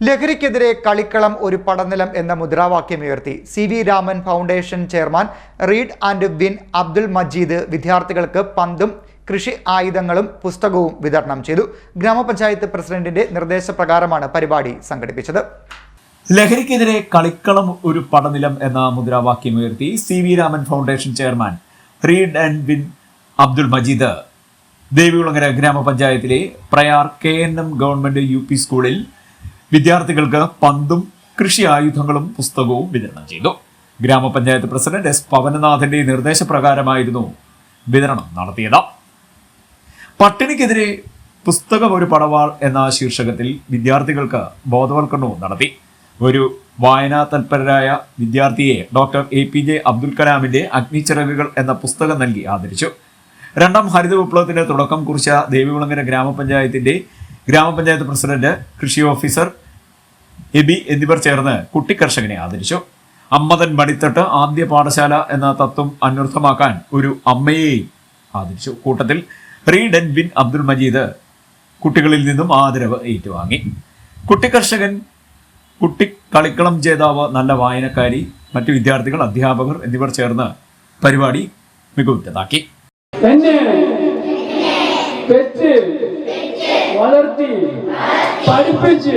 ലഹരിക്കെതിരെ കളിക്കളം ഒരു പടനിലം എന്ന മുദ്രാവാക്യമുയർത്തി C V Raman foundation chairman read and win Abdul Majeed വിദ്യാർത്ഥികൾക്ക് പന്തും കൃഷി ആയുധങ്ങളും പുസ്തകവും വിതരണം ചെയ്തു. ഗ്രാമപഞ്ചായത്ത് പ്രസിഡന്റിന്റെ നിർദ്ദേശപ്രകാരമാണ് പരിപാടി സംഘടിപ്പിച്ചത്. ലഹരിക്കെതിരെ കളിക്കളം ഒരു പടനിലം എന്ന മുദ്രാവാക്യമുയർത്തി C V Raman foundation chairman read and win Abdul Majeed. Devikulangara ഗ്രാമപഞ്ചായത്തിലെ Prayar K N M government U P സ്കൂളിൽ വിദ്യാർത്ഥികൾക്ക് പന്തും കൃഷി ആയുധങ്ങളും പുസ്തകവും വിതരണം ചെയ്തു. ഗ്രാമപഞ്ചായത്ത് പ്രസിഡന്റ് എസ് പവനനാഥന്റെ നിർദ്ദേശപ്രകാരമായിരുന്നു വിതരണം നടത്തിയത്. പട്ടിണിക്കെതിരെ പുസ്തകം ഒരു പടവാൾ എന്ന ശീർഷകത്തിൽ വിദ്യാർത്ഥികൾക്ക് ബോധവൽക്കരണവും നടത്തി. ഒരു വായനാ തൽപരരായ വിദ്യാർത്ഥിയെ doctor A. P. J. Abdul കലാമിന്റെ അഗ്നിച്ചിറകുകൾ എന്ന പുസ്തകം നൽകി ആദരിച്ചു. രണ്ടാം ഹരിത വിപ്ലവത്തിന്റെ തുടക്കം കുറിച്ച ദേവികുളങ്ങര ഗ്രാമപഞ്ചായത്തിന്റെ ഗ്രാമപഞ്ചായത്ത് പ്രസിഡന്റ് കൃഷി ഓഫീസർ എബി എന്നിവർ ചേർന്ന് കുട്ടിക്കർഷകനെ ആദരിച്ചു. അമ്മതൻ മടിത്തട്ട് ആദ്യ പാഠശാല എന്ന തത്വം അന്വർത്ഥമാക്കാൻ ഒരു അമ്മയെയും ആദരിച്ചു. കൂട്ടത്തിൽ റീഡൻ ബിൻ അബ്ദുൾ മജീദ് കുട്ടികളിൽ നിന്നും ആദരവ് ഏറ്റുവാങ്ങി. കുട്ടിക്കർഷകൻ കുട്ടി കളിക്കളം ജേതാവ് നല്ല വായനക്കാരി മറ്റു വിദ്യാർത്ഥികൾ അധ്യാപകർ എന്നിവർ ചേർന്ന് പരിപാടി മികവുറ്റതാക്കി. വളർത്തി പഠിപ്പിച്ച്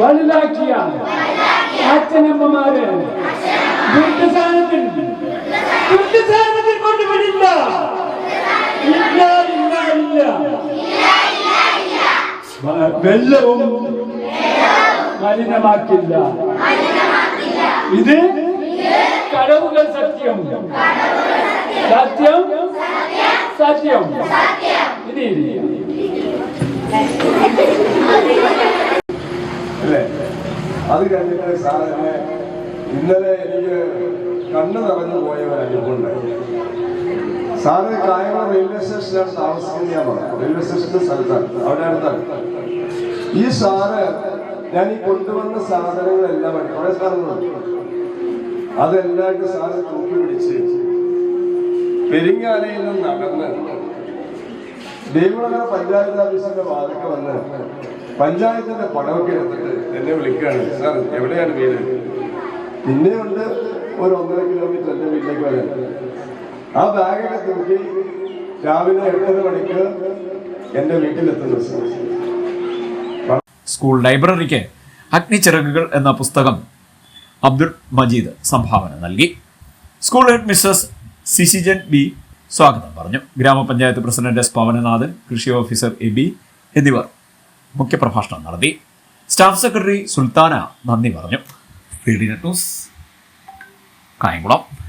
വലുതാക്കിയ അച്ഛനമ്മമാരെ വൃദ്ധസാധനത്തിൽ വൃദ്ധസാധനത്തിൽ കൊണ്ടുവിടില്ല ഇല്ല ഇല്ല ഇല്ല. വെള്ളവും മലിനമാക്കില്ല. ഇത് കടവുകൾ സത്യം. സത്യം? സത്യം. ഇത് അല്ലേ? അത് കഴിഞ്ഞിട്ട് സാറിന് ഇന്നലെ എനിക്ക് കണ്ണു നിറഞ്ഞു പോയ ഒരു അനുഭവമുണ്ടായി സാറ് കായംകുളം റെയിൽവേ സ്റ്റേഷനിലാണ് താമസിക്കുന്നത് ഞാൻ പറഞ്ഞു. റെയിൽവേ സ്റ്റേഷന്റെ സ്ഥലത്താണ്. അവിടെ അടുത്താണ്. ഈ സാറ് ഞാൻ ഈ കൊണ്ടുവന്ന സാധനങ്ങളെല്ലാം കുറെ സാധനങ്ങളുണ്ട്. അതെല്ലാമായിട്ട് സാറ് തൂക്കി പിടിച്ച് പെരിങ്ങാലയിൽ നിന്ന് നടന്ന് ദേവികുളങ്ങര പഞ്ചായത്ത് ഓഫീസിന്റെ വാതിക്ക് വന്ന് പഞ്ചായത്തിന്റെ പടമൊക്കെ എടുത്തിട്ട് എന്നെ വിളിക്കുകയാണ്. സാർ എവിടെയാണ് വീട്? പിന്നെയുണ്ട് ഒരു ഒന്നര കിലോമീറ്റർ എന്റെ വീട്ടിലേക്ക് വരാൻ. ആ ബാഗൊക്കെ തൂക്കി രാവിലെ എട്ടര മണിക്ക് എന്റെ വീട്ടിലെത്തുന്നു. സ്കൂൾ ലൈബ്രറിക്ക് അഗ്നിച്ചിറകുകൾ എന്ന പുസ്തകം അബ്ദുൾ മജീദ് സംഭാവന നൽകി. സ്കൂൾ ഹെഡ് മിസ്സസ് സിസിജൻ ബി സ്വാഗതം. പറഞ്ഞു. ഗ്രാമപഞ്ചായത്ത് പ്രസിഡന്റ് എസ് പവനനാഥൻ കൃഷി ഓഫീസർ എബി എന്നിവർ മുഖ്യപ്രഭാഷണം നടത്തി. സ്റ്റാഫ് സെക്രട്ടറി സുൽത്താന നന്ദി പറഞ്ഞു. കായംകുളം.